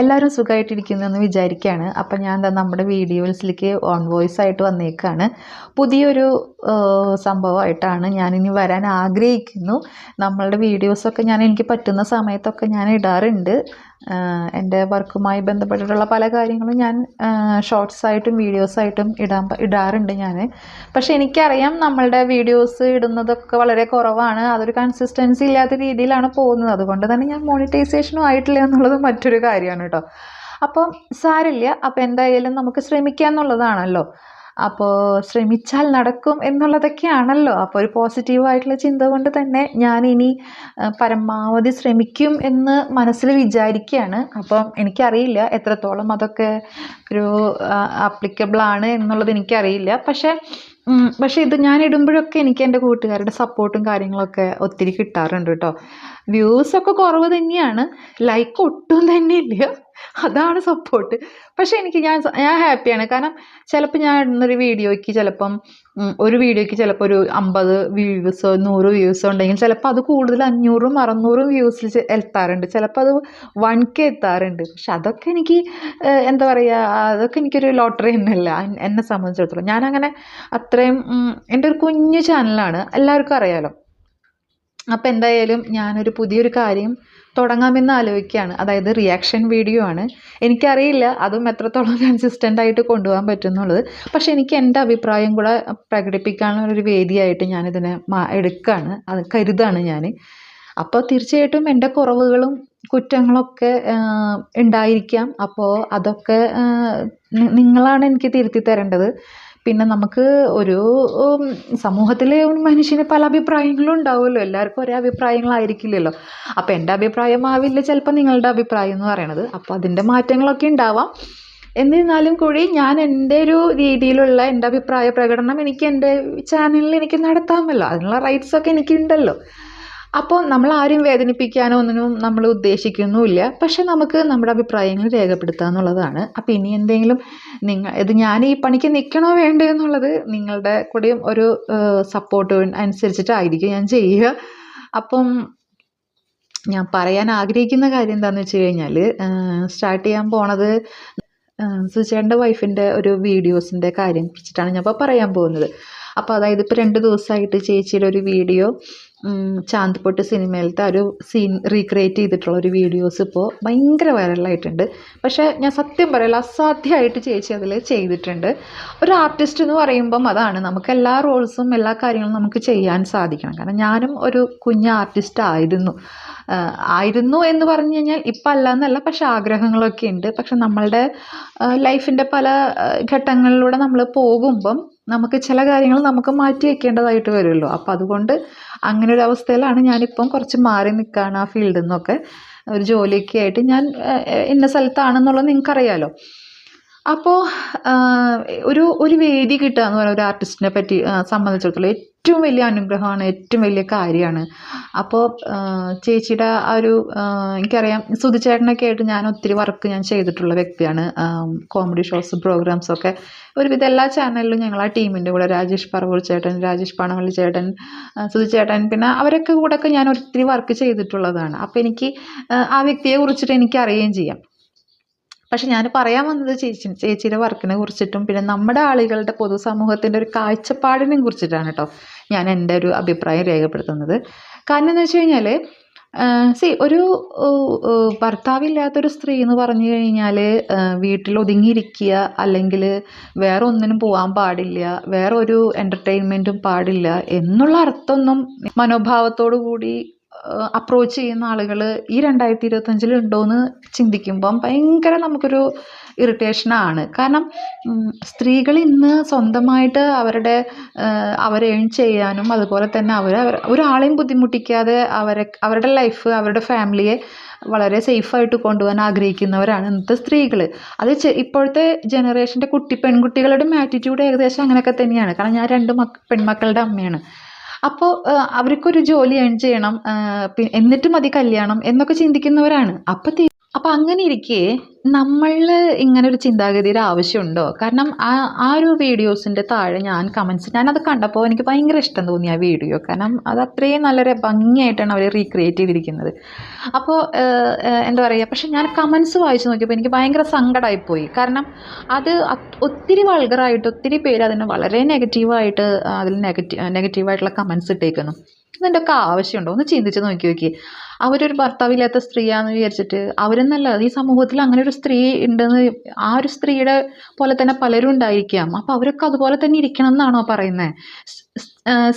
എല്ലാവരും സുഖമായിട്ടിരിക്കുന്നു എന്ന് വിചാരിക്കുകയാണ് അപ്പം ഞാൻ എന്താ നമ്മുടെ വീഡിയോസിലേക്ക് ഓൺ വോയിസ് ആയിട്ട് വന്നേക്കാണ്. പുതിയൊരു സംഭവമായിട്ടാണ് ഞാനിനി വരാൻ ആഗ്രഹിക്കുന്നു. നമ്മളുടെ വീഡിയോസൊക്കെ ഞാൻ എനിക്ക് പറ്റുന്ന സമയത്തൊക്കെ ഞാൻ ഇടാറുണ്ട്. എന്റെ വർക്കുമായി ബന്ധപ്പെട്ടിട്ടുള്ള പല കാര്യങ്ങളും ഞാൻ ഷോർട്സ് ആയിട്ടും വീഡിയോസ് ആയിട്ടും ഇടാൻ ഇടാറുണ്ട് ഞാൻ പക്ഷേ എനിക്കറിയാം നമ്മളുടെ വീഡിയോസ് ഇടുന്നതൊക്കെ വളരെ കുറവാണ്. അതൊരു കൺസിസ്റ്റൻസി ഇല്ലാത്ത രീതിയിലാണ് പോകുന്നത്. അതുകൊണ്ട് തന്നെ ഞാൻ മോണിറ്റൈസേഷനും ആയിട്ടില്ല എന്നുള്ളത് മറ്റൊരു കാര്യമാണ് കേട്ടോ. അപ്പം സാരില്ല അപ്പം എന്തായാലും നമുക്ക് ശ്രമിക്കാം എന്നുള്ളതാണല്ലോ. അപ്പോൾ ശ്രമിച്ചാൽ നടക്കും എന്നുള്ളതൊക്കെയാണല്ലോ. അപ്പോൾ ഒരു പോസിറ്റീവായിട്ടുള്ള ചിന്ത കൊണ്ട് തന്നെ ഞാൻ ഇനി പരമാവധി ശ്രമിക്കും എന്ന് മനസ്സിൽ വിചാരിക്കുകയാണ് അപ്പം എനിക്കറിയില്ല എത്രത്തോളം അതൊക്കെ ഒരു ആപ്ലിക്കബിളാണ് എന്നുള്ളത് എനിക്കറിയില്ല. പക്ഷേ പക്ഷെ ഇത് ഞാൻ ഇടുമ്പോഴൊക്കെ എനിക്ക് എന്റെ കൂട്ടുകാരുടെ സപ്പോർട്ടും കാര്യങ്ങളൊക്കെ ഒത്തിരി കിട്ടാറുണ്ട് കേട്ടോ. വ്യൂസൊക്കെ കുറവ് തന്നെയാണ്. ലൈക്ക് ഒട്ടും തന്നെ ഇല്ല. അതാണ് സപ്പോർട്ട് പക്ഷേ എനിക്ക് ഞാൻ ഞാൻ ഹാപ്പിയാണ് കാരണം ചിലപ്പോൾ ഞാൻ ഇടുന്നൊരു വീഡിയോയ്ക്ക് ചിലപ്പം ഒരു വീഡിയോയ്ക്ക് ചിലപ്പോൾ ഒരു അമ്പത് വ്യൂസോ നൂറ് വ്യൂസോ ഉണ്ടെങ്കിൽ ചിലപ്പോൾ അത് കൂടുതൽ അഞ്ഞൂറും അറുന്നൂറും വ്യൂസിൽ എത്താറുണ്ട്. ചിലപ്പോൾ അത് വൺ കെ എത്താറുണ്ട്. പക്ഷെ അതൊക്കെ എനിക്ക് എന്താ പറയുക അതൊക്കെ എനിക്കൊരു ലോട്ടറി തന്നെയല്ല. എന്നെ സംബന്ധിച്ചിടത്തോളം. ഞാനങ്ങനെ അത്രയും എന്റെ ഒരു കുഞ്ഞു ചാനലാണ് എല്ലാവർക്കും അറിയാലോ. അപ്പോൾ എന്തായാലും ഞാനൊരു പുതിയൊരു കാര്യം തുടങ്ങാമെന്ന് ആലോചിക്കുകയാണ്. അതായത് റിയാക്ഷൻ വീഡിയോ ആണ്. എനിക്കറിയില്ല അതും എത്രത്തോളം കൺസിസ്റ്റന്റ് ആയിട്ട് കൊണ്ടുപോകാൻ പറ്റുന്നുള്ളത്. പക്ഷേ എനിക്ക് എന്റെ അഭിപ്രായം കൂടെ പ്രകടിപ്പിക്കാനുള്ളൊരു വേദിയായിട്ട് ഞാനിതിനെ മാ എടുക്കുകയാണ് അത് കരുതാണ് ഞാൻ അപ്പോൾ തീർച്ചയായിട്ടും എന്റെ കുറവുകളും കുറ്റങ്ങളൊക്കെ ഉണ്ടായിരിക്കാം. അപ്പോൾ അതൊക്കെ നിങ്ങളാണ് എനിക്ക് തിരുത്തി തരേണ്ടത്. പിന്നെ നമുക്ക് ഒരു സമൂഹത്തിലെ ഒരു മനുഷ്യന് പല അഭിപ്രായങ്ങളും ഉണ്ടാവുമല്ലോ. എല്ലാവർക്കും ഒരേ അഭിപ്രായങ്ങളായിരിക്കില്ലല്ലോ. അപ്പോൾ എന്റെ അഭിപ്രായമാവില്ല ചിലപ്പോൾ നിങ്ങളുടെ അഭിപ്രായം എന്ന് പറയണത്. അപ്പോൾ അതിന്റെ മാറ്റങ്ങളൊക്കെ ഉണ്ടാവാം. എന്നിരുന്നാലും കൂടി ഞാൻ എന്റെ ഒരു രീതിയിലുള്ള എന്റെ അഭിപ്രായ പ്രകടനം എനിക്ക് എന്റെ ചാനലിൽ എനിക്ക് നടത്താമല്ലോ. അതിനുള്ള റൈറ്റ്സൊക്കെ എനിക്കുണ്ടല്ലോ. അപ്പോൾ നമ്മൾ ആരും വേദനിപ്പിക്കാനോ ഒന്നിനും നമ്മൾ ഉദ്ദേശിക്കുന്നുമില്ല. പക്ഷേ നമുക്ക് നമ്മുടെ അഭിപ്രായങ്ങൾ രേഖപ്പെടുത്തുക എന്നുള്ളതാണ്. അപ്പോൾ ഇനി എന്തെങ്കിലും നിങ്ങൾ ഇത് ഞാൻ ഈ പണിക്ക് നിൽക്കണോ വേണ്ടേ എന്നുള്ളത് നിങ്ങളുടെ കൂടെയും ഒരു സപ്പോർട്ട് അനുസരിച്ചിട്ടായിരിക്കും ഞാൻ ചെയ്യുക. അപ്പം ഞാൻ പറയാൻ ആഗ്രഹിക്കുന്ന കാര്യം എന്താണെന്ന് വെച്ച് കഴിഞ്ഞാൽ സ്റ്റാർട്ട് ചെയ്യാൻ പോണത് സുചേട്ടന്റെ വൈഫിന്റെ ഒരു വീഡിയോസിന്റെ കാര്യം കുറിച്ചിട്ടാണ് ഞാൻ ഇപ്പോൾ പറയാൻ പോകുന്നത്. അപ്പോൾ അതായത് ഇപ്പോൾ രണ്ട് ദിവസമായിട്ട് ചേച്ചിയുടെ ഒരു വീഡിയോ ചാന്ത് പൊട്ട് സിനിമയിലത്തെ ഒരു സീൻ റീക്രിയേറ്റ് ചെയ്തിട്ടുള്ള ഒരു വീഡിയോസ് ഇപ്പോൾ ഭയങ്കര വൈറലായിട്ടുണ്ട് പക്ഷേ ഞാൻ സത്യം പറയല അസാധ്യമായിട്ട് ചേച്ചി അതിൽ ചെയ്തിട്ടുണ്ട്. ഒരു ആർട്ടിസ്റ്റ് എന്ന് പറയുമ്പം അതാണ് നമുക്ക് എല്ലാ റോൾസും എല്ലാ കാര്യങ്ങളും നമുക്ക് ചെയ്യാൻ സാധിക്കണം. കാരണം ഞാനും ഒരു കുഞ്ഞ് ആർട്ടിസ്റ്റ് ആയിരുന്നു. ആയിരുന്നു എന്ന് പറഞ്ഞു കഴിഞ്ഞാൽ ഇപ്പം അല്ല എന്നല്ല പക്ഷെ ആഗ്രഹങ്ങളൊക്കെ ഉണ്ട്. പക്ഷെ നമ്മളുടെ ലൈഫിന്റെ പല ഘട്ടങ്ങളിലൂടെ നമ്മൾ പോകുമ്പം നമുക്ക് ചില കാര്യങ്ങൾ നമുക്ക് മാറ്റി വയ്ക്കേണ്ടതായിട്ട് വരുമല്ലോ. അപ്പം അതുകൊണ്ട് അങ്ങനെ ഒരു അവസ്ഥയിലാണ് ഞാനിപ്പം കുറച്ച് മാറി നിൽക്കുകയാണ് ആ ഫീൽഡിൽ നിന്നൊക്കെ. ഒരു ജോലിയൊക്കെ ആയിട്ട് ഞാൻ ഇന്ന സ്ഥലത്താണെന്നുള്ളത് നിങ്ങൾക്കറിയാലോ. അപ്പോൾ ഒരു ഒരു വേദി കിട്ടുക എന്ന് പറയുന്ന ഒരു ആർട്ടിസ്റ്റിനെ പറ്റി സംബന്ധിച്ചിടത്തോളം ഏറ്റവും വലിയ അനുഗ്രഹമാണ് ഏറ്റവും വലിയ കാര്യമാണ്. അപ്പോൾ ചേച്ചിയുടെ ആ ഒരു എനിക്കറിയാം സുധിച്ചേട്ടനൊക്കെ ആയിട്ട് ഞാൻ ഒത്തിരി വർക്ക് ഞാൻ ചെയ്തിട്ടുള്ള വ്യക്തിയാണ്. കോമഡി ഷോസ് പ്രോഗ്രാംസ് ഒക്കെ ഒരുവിധം എല്ലാ ചാനലിലും ഞങ്ങൾ ആ ടീമിന്റെ കൂടെ രാജേഷ് പറവൂർ ചേട്ടൻ രാജേഷ് പണവള്ളി ചേട്ടൻ സുധിച്ചേട്ടൻ പിന്നെ അവരൊക്കെ കൂടെ ഒക്കെ ഞാൻ ഒത്തിരി വർക്ക് ചെയ്തിട്ടുള്ളതാണ്. അപ്പോൾ എനിക്ക് ആ, വ്യക്തിയെ കുറിച്ചിട്ട് എനിക്ക് അറിയുകയും ചെയ്യാം. പക്ഷെ ഞാൻ പറയാൻ വന്നത് ചേച്ചി ചേച്ചിയുടെ വർക്കിനെ കുറിച്ചിട്ടും പിന്നെ നമ്മുടെ ആളുകളുടെ പൊതുസമൂഹത്തിന്റെ ഒരു കാഴ്ചപ്പാടിനെ കുറിച്ചിട്ടാണ് കേട്ടോ ഞാൻ എന്റെ ഒരു അഭിപ്രായം രേഖപ്പെടുത്തുന്നത്. കാരണം എന്ന് വെച്ച് കഴിഞ്ഞാൽ സി ഒരു ഭർത്താവില്ലാത്തൊരു സ്ത്രീ എന്ന് പറഞ്ഞു കഴിഞ്ഞാൽ വീട്ടിൽ ഒതുങ്ങിയിരിക്കുക അല്ലെങ്കിൽ വേറെ ഒന്നിനും പോകാൻ പാടില്ല വേറെ ഒരു എന്റർടൈൻമെന്റും പാടില്ല എന്നുള്ള അർത്ഥമൊന്നും മനോഭാവത്തോടു കൂടി അപ്രോച്ച് ചെയ്യുന്ന ആളുകൾ ഈ രണ്ടായിരത്തി ഇരുപത്തഞ്ചിൽ ഉണ്ടോയെന്ന് ചിന്തിക്കുമ്പം ഭയങ്കര നമുക്കൊരു ഇറിറ്റേഷനാണ് കാരണം സ്ത്രീകൾ ഇന്ന് സ്വന്തമായിട്ട് അവരുടെ അവരെ ഏൺ ചെയ്യാനും അതുപോലെ തന്നെ അവർ ഒരാളെയും ബുദ്ധിമുട്ടിക്കാതെ അവരെ അവരുടെ ലൈഫ് അവരുടെ ഫാമിലിയെ വളരെ സേഫായിട്ട് കൊണ്ടുപോകാൻ ആഗ്രഹിക്കുന്നവരാണ് ഇന്നത്തെ സ്ത്രീകൾ അത് ഇപ്പോഴത്തെ ജനറേഷന്റെ കുട്ടി പെൺകുട്ടികളുടെ ആറ്റിറ്റ്യൂഡ് ഏകദേശം അങ്ങനെയൊക്കെ തന്നെയാണ്. കാരണം ഞാൻ രണ്ട് മക്ക പെൺമക്കളുടെ അമ്മയാണ്. അപ്പോൾ അവർക്കൊരു ജോലി ഏൺ ചെയ്യണം എന്നിട്ട് മതി കല്യാണം എന്നൊക്കെ ചിന്തിക്കുന്നവരാണ്. അപ്പോൾ അപ്പം അങ്ങനെ ഇരിക്കെ നമ്മളിൽ ഇങ്ങനെ ഒരു ചിന്താഗതിയുടെ ആവശ്യമുണ്ടോ? കാരണം ആ ആ ഒരു വീഡിയോസിന്റെ താഴെ ഞാൻ കമൻസ് ഞാനത് കണ്ടപ്പോൾ എനിക്ക് ഭയങ്കര ഇഷ്ടം തോന്നി ആ വീഡിയോ. കാരണം അത് അത്രയും നല്ലൊരു ഭംഗിയായിട്ടാണ് അവർ റീക്രിയേറ്റ് ചെയ്തിരിക്കുന്നത്. അപ്പോൾ എന്താ പറയുക പക്ഷെ ഞാൻ കമൻസ് വായിച്ചു നോക്കിയപ്പോൾ എനിക്ക് ഭയങ്കര സങ്കടമായിപ്പോയി കാരണം അത് അത് ഒത്തിരി വൾഗറായിട്ട് ഒത്തിരി പേര് അതിനെ വളരെ നെഗറ്റീവായിട്ട് അതിൽ നെഗറ്റീവ് നെഗറ്റീവായിട്ടുള്ള കമൻസ് ഇട്ടേക്കുന്നു. ഇതിന്റെയൊക്കെ ആവശ്യമുണ്ടോ? ഒന്ന് ചിന്തിച്ച് നോക്കി നോക്കി. അവരൊരു ഭർത്താവില്ലാത്ത സ്ത്രീയാണെന്ന് വിചാരിച്ചിട്ട് അവരെന്നല്ല ഈ സമൂഹത്തിൽ അങ്ങനെ ഒരു സ്ത്രീ ഉണ്ടെന്ന് ആ ഒരു സ്ത്രീയുടെ പോലെ തന്നെ പലരും ഉണ്ടായിരിക്കാം. അപ്പോൾ അവരൊക്കെ അതുപോലെ തന്നെ ഇരിക്കണം എന്നാണോ പറയുന്നത്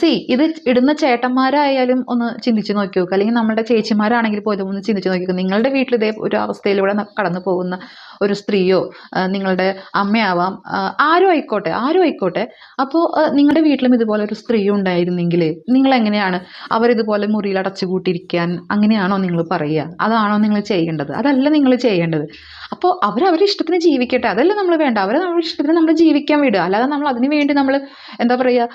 സി ഇത് ഇടുന്ന ചേട്ടന്മാരായാലും ഒന്ന് ചിന്തിച്ചു നോക്കി അല്ലെങ്കിൽ നമ്മുടെ ചേച്ചിമാരാണെങ്കിൽ പോലും ഒന്ന് ചിന്തിച്ചു നോക്കി നിങ്ങളുടെ വീട്ടിൽ ഇതേ ഒരു അവസ്ഥയിലൂടെ കടന്നു പോകുന്ന ഒരു സ്ത്രീയോ നിങ്ങളുടെ അമ്മയാവാം ആരും ആയിക്കോട്ടെ ആരും ആയിക്കോട്ടെ. അപ്പോൾ നിങ്ങളുടെ വീട്ടിലും ഇതുപോലെ ഒരു സ്ത്രീ ഉണ്ടായിരുന്നെങ്കിൽ നിങ്ങൾ എങ്ങനെയാണ് അവരിതുപോലെ മുറിയിൽ അടച്ചുകൂട്ടിയിരിക്കാൻ അങ്ങനെയാണോ നിങ്ങൾ പറയുക? അതാണോ നിങ്ങൾ ചെയ്യേണ്ടത്? അതല്ല നിങ്ങൾ ചെയ്യേണ്ടത്. അപ്പോൾ അവർ അവരുടെ ഇഷ്ടത്തിന് ജീവിക്കട്ടെ. അതല്ല നമ്മൾ വേണ്ട. അവരെ നമ്മുടെ ഇഷ്ടത്തിന് നമ്മൾ ജീവിക്കാൻ വിടുക. അല്ലാതെ നമ്മൾ അതിനു വേണ്ടി നമ്മൾ എന്താ പറയുക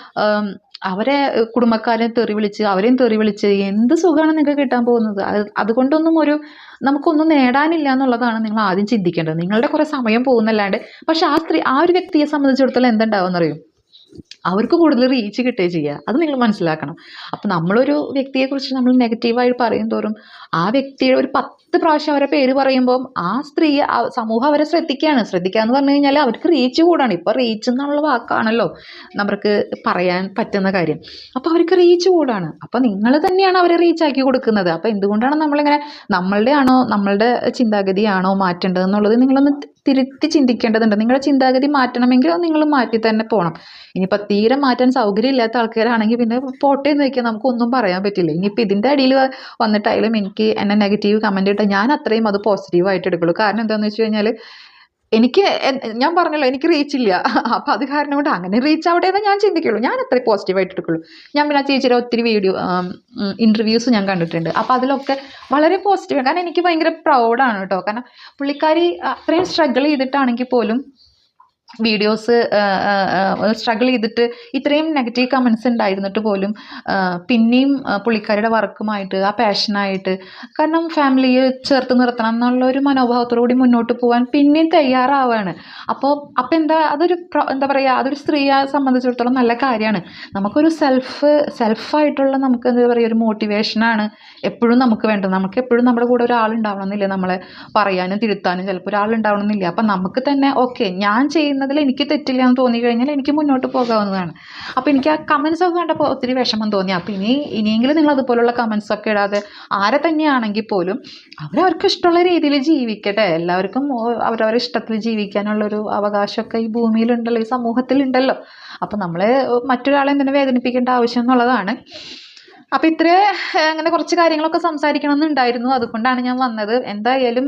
അവരെ കുടുംബക്കാരെ തെറി വിളിച്ച് അവരെയും തെറി വിളിച്ച് എന്ത് സുഖമാണ് നിങ്ങൾക്ക് കിട്ടാൻ പോകുന്നത്? അത് അതുകൊണ്ടൊന്നും ഒരു നമുക്കൊന്നും നേടാനില്ല എന്നുള്ളതാണ് നിങ്ങൾ ആദ്യം ചിന്തിക്കേണ്ടത്. നിങ്ങളുടെ കുറേ സമയം പോകുന്നല്ലാണ്ട് പക്ഷെ ആ സ്ത്രീ ആ ഒരു വ്യക്തിയെ സംബന്ധിച്ചിടത്തോളം എന്തുണ്ടാവും അറിയും അവർക്ക് കൂടുതൽ റീച്ച് കിട്ടുകയും ചെയ്യുക. അത് നിങ്ങൾ മനസ്സിലാക്കണം. അപ്പം നമ്മളൊരു വ്യക്തിയെക്കുറിച്ച് നമ്മൾ നെഗറ്റീവായി പറയും തോറും ആ വ്യക്തിയുടെ ഒരു പത്ത് പ്രാവശ്യം അവരെ പേര് പറയുമ്പോൾ ആ സ്ത്രീ സമൂഹം അവരെ ശ്രദ്ധിക്കുകയാണ്. ശ്രദ്ധിക്കുക എന്ന് പറഞ്ഞു കഴിഞ്ഞാൽ അവർക്ക് റീച്ച് കൂടാണ്. ഇപ്പോൾ റീച്ച് എന്നുള്ള വാക്കാണല്ലോ നമുക്ക് പറയാൻ പറ്റുന്ന കാര്യം. അപ്പോൾ അവർക്ക് റീച്ച് കൂടാണ്. അപ്പോൾ നിങ്ങൾ തന്നെയാണ് അവരെ റീച്ച് ആക്കി കൊടുക്കുന്നത്. അപ്പോൾ എന്തുകൊണ്ടാണ് നമ്മളിങ്ങനെ നമ്മളുടെ ആണോ നമ്മളുടെ ചിന്താഗതിയാണോ മാറ്റേണ്ടതെന്നുള്ളത് നിങ്ങളൊന്ന് തിരുത്തി ചിന്തിക്കേണ്ടതുണ്ട്. നിങ്ങളുടെ ചിന്താഗതി മാറ്റണമെങ്കിൽ നിങ്ങൾ മാറ്റി തന്നെ പോകണം ഇനിയിപ്പോൾ തീരെ മാറ്റാൻ സൗകര്യം ഇല്ലാത്ത ആൾക്കാരാണെങ്കിൽ പിന്നെ പോട്ടെ എന്ന് വയ്ക്കാൻ നമുക്കൊന്നും പറയാൻ പറ്റില്ല. ഇനിയിപ്പോൾ ഇതിന്റെ അടിയിൽ വന്നിട്ടായാലും എനിക്ക് എന്നെ നെഗറ്റീവ് കമന്റ് ഇട്ടാൽ ഞാൻ അത്രയും അത് പോസിറ്റീവായിട്ട് എടുക്കുള്ളൂ. കാരണം എന്താണെന്ന് വെച്ച് കഴിഞ്ഞാൽ എനിക്ക് ഞാൻ പറഞ്ഞല്ലോ എനിക്ക് റീച്ച് ഇല്ല. അപ്പോൾ അത് കാരണം കൊണ്ട് അങ്ങനെ റീച്ച് ആവട്ടെ എന്ന് ഞാൻ ചിന്തിക്കുള്ളൂ. ഞാൻ അത്രയും പോസിറ്റീവായിട്ട് എടുക്കുള്ളൂ. ഞാൻ പിന്നെ ചേച്ചിയുടെ ഒത്തിരി വീഡിയോ ഇന്റർവ്യൂസ് ഞാൻ കണ്ടിട്ടുണ്ട്. അപ്പോൾ അതിലൊക്കെ വളരെ പോസിറ്റീവ് കാരണം എനിക്ക് ഭയങ്കര പ്രൗഡാണ് കേട്ടോ. കാരണം പുള്ളിക്കാരി അത്രയും സ്ട്രഗിൾ ചെയ്തിട്ടാണെങ്കിൽ പോലും വീഡിയോസ് സ്ട്രഗിൾ ചെയ്തിട്ട് ഇത്രയും നെഗറ്റീവ് കമൻസ് ഉണ്ടായിരുന്നിട്ട് പോലും പിന്നെയും പുള്ളിക്കാരുടെ വർക്കുമായിട്ട് ആ പാഷനായിട്ട് കാരണം ഫാമിലിയെ ചേർത്ത് നിർത്തണം എന്നുള്ള ഒരു മനോഭാവത്തോടു കൂടി മുന്നോട്ട് പോകാൻ പിന്നെയും തയ്യാറാവാണ്. അപ്പോൾ അപ്പോൾ എന്താ അതൊരു എന്താ പറയുക അതൊരു സ്ത്രീയെ സംബന്ധിച്ചിടത്തോളം നല്ല കാര്യമാണ്. നമുക്കൊരു സെൽഫ് സെൽഫായിട്ടുള്ള നമുക്ക് എന്താ പറയുക ഒരു മോട്ടിവേഷനാണ് എപ്പോഴും നമുക്ക് വേണ്ടത്. നമുക്ക് എപ്പോഴും നമ്മുടെ കൂടെ ഒരാളുണ്ടാവണമെന്നില്ല നമ്മളെ പറയാനും തിരുത്താനും. ചിലപ്പോൾ ഒരാളുണ്ടാവണമെന്നില്ല അപ്പം നമുക്ക് തന്നെ ഓക്കെ ഞാൻ ചെയ്യുന്നതിൽ എനിക്ക് തെറ്റില്ല എന്ന് തോന്നി കഴിഞ്ഞാൽ എനിക്ക് മുന്നോട്ട് പോകാവുന്നതാണ്. അപ്പോൾ എനിക്ക് ആ കമൻസ് ഒക്കെ കണ്ടപ്പോൾ ഒത്തിരി വിഷമം തോന്നി. അപ്പോൾ ഇനി ഇനിയെങ്കിലും നിങ്ങൾ അതുപോലുള്ള കമൻസ് ഒക്കെ ഇടാതെ ആരെ തന്നെയാണെങ്കിൽ പോലും അവരവർക്ക് ഇഷ്ടമുള്ള രീതിയിൽ ജീവിക്കട്ടെ. എല്ലാവർക്കും അവരവരുടെ ഇഷ്ടത്തിൽ ജീവിക്കാനുള്ളൊരു അവകാശമൊക്കെ ഈ ഭൂമിയിലുണ്ടല്ലോ ഈ സമൂഹത്തിലുണ്ടല്ലോ അപ്പോൾ നമ്മൾ മറ്റൊരാളെ തന്നെ വേദനിപ്പിക്കേണ്ട ആവശ്യം എന്നുള്ളതാണ്. അപ്പോൾ ഇത്ര അങ്ങനെ കുറച്ച് കാര്യങ്ങളൊക്കെ സംസാരിക്കണം എന്നുണ്ടായിരുന്നു അതുകൊണ്ടാണ് ഞാൻ വന്നത്. എന്തായാലും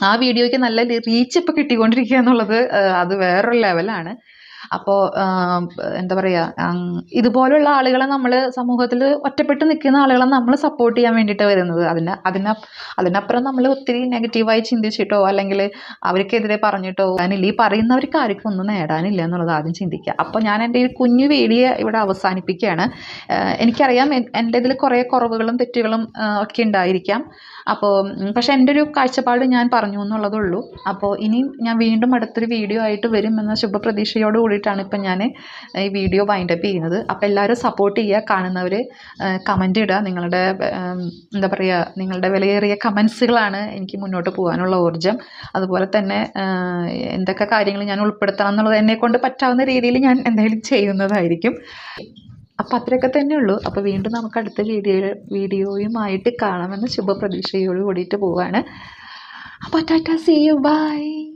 ആ, വീഡിയോയ്ക്ക് നല്ല റീച്ച് ഇപ്പോൾ കിട്ടിക്കൊണ്ടിരിക്കുക എന്നുള്ളത് അത് വേറൊരു ലെവലാണ് അപ്പോൾ എന്താ പറയുക ഇതുപോലുള്ള ആളുകളെ നമ്മൾ സമൂഹത്തിൽ ഒറ്റപ്പെട്ട് നിൽക്കുന്ന ആളുകളെ നമ്മൾ സപ്പോർട്ട് ചെയ്യാൻ വേണ്ടിയിട്ട് വരുന്നത്. അതിന് അതിന അതിനപ്പുറം നമ്മൾ ഒത്തിരി നെഗറ്റീവായി ചിന്തിച്ചിട്ടോ അല്ലെങ്കിൽ അവർക്കെതിരെ പറഞ്ഞിട്ടോ അതിനില്ല. ഈ പറയുന്നവർക്ക് ആർക്കും ഒന്നും നേടാനില്ല എന്നുള്ളത് ആദ്യം ചിന്തിക്കുക അപ്പോൾ ഞാൻ എന്റെ ഈ കുഞ്ഞു വീഡിയോ ഇവിടെ അവസാനിപ്പിക്കുകയാണ്. എനിക്കറിയാം എന്റെ ഇതിൽ കുറേ കുറവുകളും തെറ്റുകളും ഒക്കെ ഉണ്ടായിരിക്കാം. അപ്പോൾ പക്ഷെ എന്റെ ഒരു കാഴ്ചപ്പാട് ഞാൻ പറഞ്ഞു എന്നുള്ളതുള്ളൂ അപ്പോൾ ഇനിയും ഞാൻ വീണ്ടും അടുത്തൊരു വീഡിയോ ആയിട്ട് വരും എന്ന ശുഭപ്രതീക്ഷയോട് കൂടിയിട്ടാണ് ഇപ്പം ഞാൻ ഈ വീഡിയോ വൈൻഡപ്പ് ചെയ്യുന്നത്. അപ്പോൾ എല്ലാവരും സപ്പോർട്ട് ചെയ്യുക കാണുന്നവർ കമന്റ് ഇടുക. നിങ്ങളുടെ എന്താ പറയുക നിങ്ങളുടെ വിലയേറിയ കമൻസുകളാണ് എനിക്ക് മുന്നോട്ട് പോകാനുള്ള ഊർജം. അതുപോലെ തന്നെ എന്തൊക്കെ കാര്യങ്ങൾ ഞാൻ ഉൾപ്പെടുത്തണം എന്നുള്ളത് എന്നെ കൊണ്ട് പറ്റാവുന്ന രീതിയിൽ ഞാൻ എന്തായാലും ചെയ്യുന്നതായിരിക്കും. അപ്പം അത്രയൊക്കെ തന്നെ ഉള്ളൂ. അപ്പോൾ വീണ്ടും നമുക്ക് അടുത്ത വീഡിയോ വീഡിയോയുമായിട്ട് കാണാമെന്ന് ശുഭപ്രതീക്ഷയോട് കൂടിയിട്ട് പോവാണ്. അപ്പോൾ ടാറ്റാ സി യു ബൈ